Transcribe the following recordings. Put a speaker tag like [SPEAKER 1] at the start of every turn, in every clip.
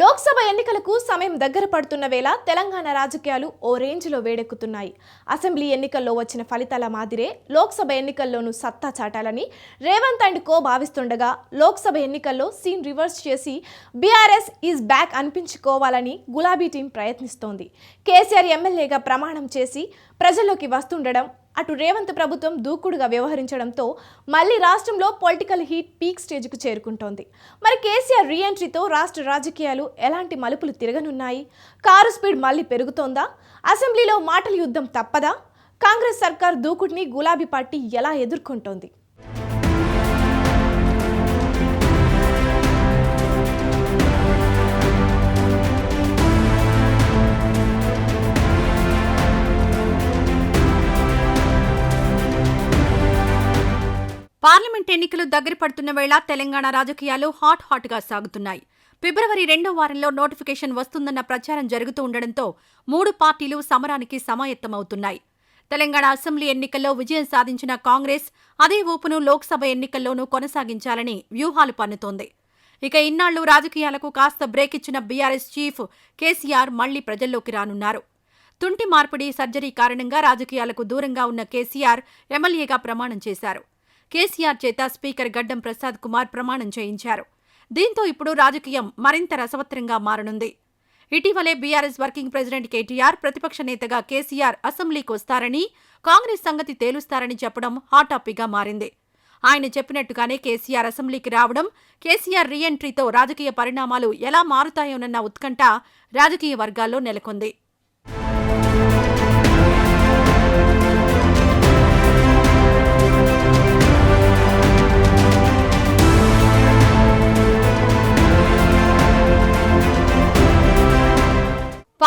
[SPEAKER 1] లోక్సభ ఎన్నికలకు సమయం దగ్గర పడుతున్న వేళ తెలంగాణ రాజకీయాలు ఓ రేంజ్లో వేడెక్కుతున్నాయి. అసెంబ్లీ ఎన్నికల్లో వచ్చిన ఫలితాల మాదిరే లోక్సభ ఎన్నికల్లోనూ సత్తా చాటాలని రేవంత్ అండ్ కో భావిస్తుండగా లోక్సభ ఎన్నికల్లో సీన్ రివర్స్ చేసి బీఆర్ఎస్ ఈజ్ బ్యాక్ అనిపించుకోవాలని గులాబీ టీం ప్రయత్నిస్తోంది. కేసీఆర్ ఎమ్మెల్యేగా ప్రమాణం చేసి ప్రజల్లోకి వస్తుండడం అటు రేవంత్ ప్రభుత్వం దూకుడుగా వ్యవహరించడంతో మళ్ళీ రాష్ట్రంలో పొలిటికల్ హీట్ పీక్ స్టేజ్కు చేరుకుంటోంది. మరి కేసీఆర్ రీఎంట్రీతో రాష్ట్ర రాజకీయాలు ఎలాంటి మలుపులు తిరగనున్నాయి? కారు స్పీడ్ మళ్ళీ పెరుగుతోందా? అసెంబ్లీలో మాటల యుద్ధం తప్పదా? కాంగ్రెస్ సర్కార్ దూకుడిని గులాబీ పార్టీ ఎలా ఎదుర్కొంటోంది?
[SPEAKER 2] పార్లమెంట్ ఎన్నికలు దగ్గర పడుతున్న వేళ తెలంగాణ రాజకీయాలు హాట్ హాట్గా సాగుతున్నాయి. ఫిబ్రవరి రెండో వారంలో నోటిఫికేషన్ వస్తుందన్న ప్రచారం జరుగుతూ ఉండడంతో మూడు పార్టీలు సమరానికి సమాయత్తమవుతున్నాయి. తెలంగాణ అసెంబ్లీ ఎన్నికల్లో విజయం సాధించిన కాంగ్రెస్ అదే ఊపును లోక్సభ ఎన్నికల్లోనూ కొనసాగించాలని వ్యూహాలు పన్నుతోంది. ఇక ఇన్నాళ్ళు రాజకీయాలకు కాస్త బ్రేక్ ఇచ్చిన బీఆర్ఎస్ చీఫ్ కేసీఆర్ మళ్ళీ ప్రజల్లోకి రానున్నారు. తుంటి మార్పిడి సర్జరీ కారణంగా రాజకీయాలకు దూరంగా ఉన్న కేసీఆర్ ఎమ్మెల్యేగా ప్రమాణం చేశారు. కేసీఆర్ చేత స్పీకర్ గడ్డం ప్రసాద్ కుమార్ ప్రమాణం చేయించారు. దీంతో ఇప్పుడు రాజకీయం మరింత రసవత్తరంగా మారనుంది. ఇటీవలే బీఆర్ఎస్ వర్కింగ్ ప్రెసిడెంట్ కేటీఆర్ ప్రతిపక్ష నేతగా కేసీఆర్ అసెంబ్లీకి వస్తారని కాంగ్రెస్ సంగతి తేలుస్తారని చెప్పడం హాట్ టాపిక్గా మారింది. ఆయన చెప్పినట్టుగానే కేసీఆర్ అసెంబ్లీకి రావడం కేసీఆర్ రీఎంట్రీతో రాజకీయ పరిణామాలు ఎలా మారుతాయోనన్న ఉత్కంఠ రాజకీయ వర్గాల్లో నెలకొంది.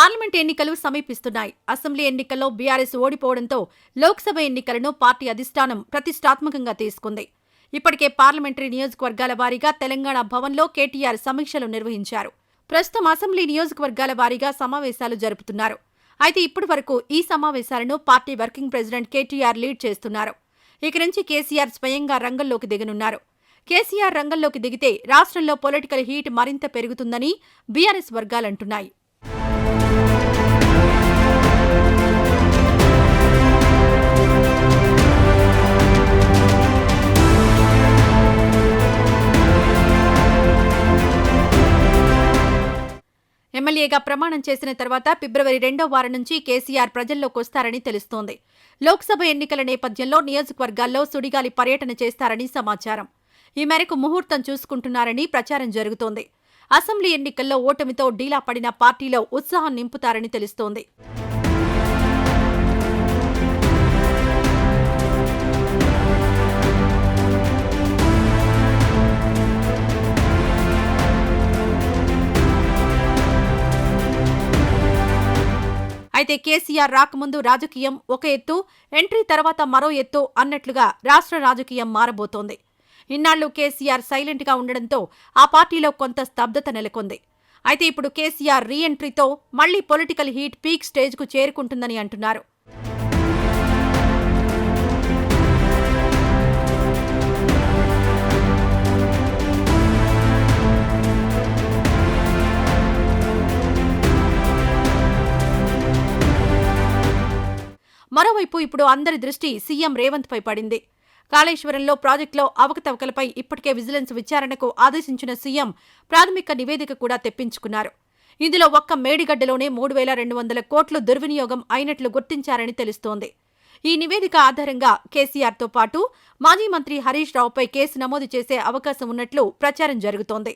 [SPEAKER 2] పార్లమెంట్ ఎన్నికలు సమీపిస్తున్నాయి. అసెంబ్లీ ఎన్నికల్లో బీఆర్ఎస్ ఓడిపోవడంతో లోక్సభ ఎన్నికలను పార్టీ అధిష్టానం ప్రతిష్టాత్మకంగా తీసుకుంది. ఇప్పటికే పార్లమెంటరీ నియోజకవర్గాల వారీగా తెలంగాణ భవన్లో కేటీఆర్ సమీక్షలు నిర్వహించారు. ప్రస్తుతం అసెంబ్లీ నియోజకవర్గాల వారీగా సమావేశాలు జరుపుతున్నారు. అయితే ఇప్పటి వరకు ఈ సమావేశాలను party working president KTR lead చేస్తున్నారు. ఇక నుంచి కేసీఆర్ స్వయంగా రంగంలోకి దిగనున్నారు. కేసీఆర్ రంగంలోకి దిగితే రాష్ట్రంలో పొలిటికల్ హీట్ మరింత పెరుగుతుందని బీఆర్ఎస్ వర్గాలంటున్నాయి. ఎమ్మెల్యేగా ప్రమాణం చేసిన తర్వాత ఫిబ్రవరి రెండో వారం నుంచి కేసీఆర్ ప్రజల్లోకి వస్తారని తెలుస్తోంది. లోక్సభ ఎన్నికల నేపథ్యంలో నియోజకవర్గాల్లో సుడిగాలి పర్యటన చేస్తారని సమాచారం. ఈ మేరకు ముహూర్తం చూసుకుంటున్నారని ప్రచారం జరుగుతోంది. అసెంబ్లీ ఎన్నికల్లో ఓటమితో డీలా పడిన పార్టీలో ఉత్సాహం నింపుతారని తెలుస్తోంది. అయితే కేసీఆర్ రాకముందు రాజకీయం ఒక ఎత్తు ఎంట్రీ తర్వాత మరో ఎత్తు అన్నట్లుగా రాష్ట్ర రాజకీయం మారబోతోంది. ఇన్నాళ్ళు కేసీఆర్ సైలెంట్గా ఉండడంతో ఆ పార్టీలో కొంత స్తబ్దత నెలకొంది. అయితే ఇప్పుడు కేసీఆర్ రీ ఎంట్రీతో మళ్ళీ పొలిటికల్ హీట్ పీక్ స్టేజ్కు చేరుకుంటుందని అంటున్నారు. మరోవైపు ఇప్పుడు అందరి దృష్టి సీఎం రేవంత్ పై పడింది. కాళేశ్వరంలో ప్రాజెక్టులో అవకతవకలపై ఇప్పటికే విజిలెన్స్ విచారణకు ఆదేశించిన సీఎం ప్రాథమిక నివేదిక కూడా తెప్పించుకున్నారు. ఇందులో ఒక్క మేడిగడ్డలోనే మూడు వేల రెండు వందల కోట్లు దుర్వినియోగం అయినట్లు గుర్తించారని తెలుస్తోంది. ఈ నివేదిక ఆధారంగా కేసీఆర్తో పాటు మాజీ మంత్రి హరీష్ రావుపై కేసు నమోదు చేసే అవకాశం ఉన్నట్లు ప్రచారం జరుగుతోంది.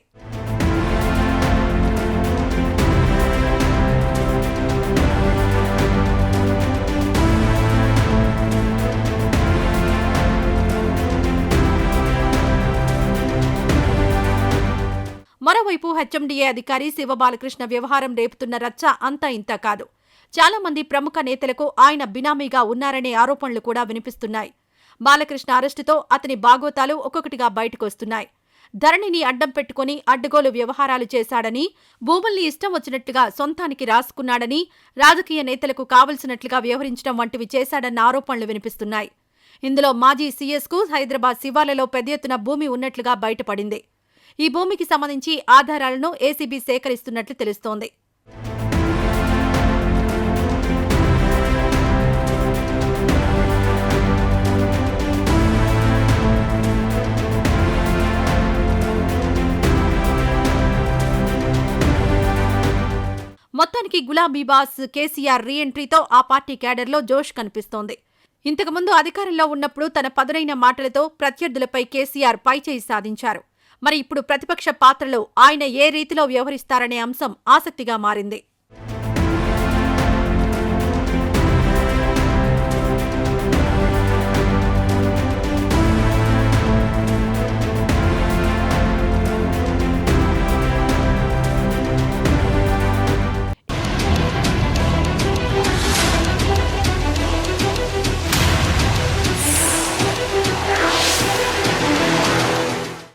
[SPEAKER 2] మరోవైపు హెచ్ఎండిఏ అధికారి శివబాలకృష్ణ వ్యవహారం రేపుతున్న రచ్చ అంతా ఇంతా కాదు. చాలా మంది ప్రముఖ నేతలకు ఆయన బినామీగా ఉన్నారనే ఆరోపణలు కూడా వినిపిస్తున్నాయి. బాలకృష్ణ అరెస్టుతో అతని బాగోతాలు ఒక్కొక్కటిగా బయటకొస్తున్నాయి. ధరణిని అడ్డం పెట్టుకుని అడ్డగోలు వ్యవహారాలు చేశాడని భూముల్ని ఇష్టం వచ్చినట్టుగా సొంతానికి రాసుకున్నాడని రాజకీయ నేతలకు కావలసినట్లుగా వ్యవహరించడం వంటివి చేశాడన్న ఆరోపణలు వినిపిస్తున్నాయి. ఇందులో మాజీ సీఎస్కు హైదరాబాద్ శివార్లలో పెద్ద ఎత్తున భూమి ఉన్నట్లుగా బయటపడింది. ఈ భూమికి సంబంధించి ఆధారాలను ఏసీబీ సేకరిస్తున్నట్లు తెలుస్తోంది. మొత్తానికి గులాబీ బాస్ కేసీఆర్ రీ ఎంట్రీతో ఆ పార్టీ క్యాడర్లో జోష్ కనిపిస్తోంది. ఇంతకుముందు అధికారంలో ఉన్నప్పుడు తన పదునైన మాటలతో ప్రత్యర్థులపై కేసీఆర్ పైచేయి సాధించారు. మరి ఇప్పుడు ప్రతిపక్ష పాత్రలో ఆయన ఏ రీతిలో వ్యవహరిస్తారనే అంశం ఆసక్తిగా మారింది.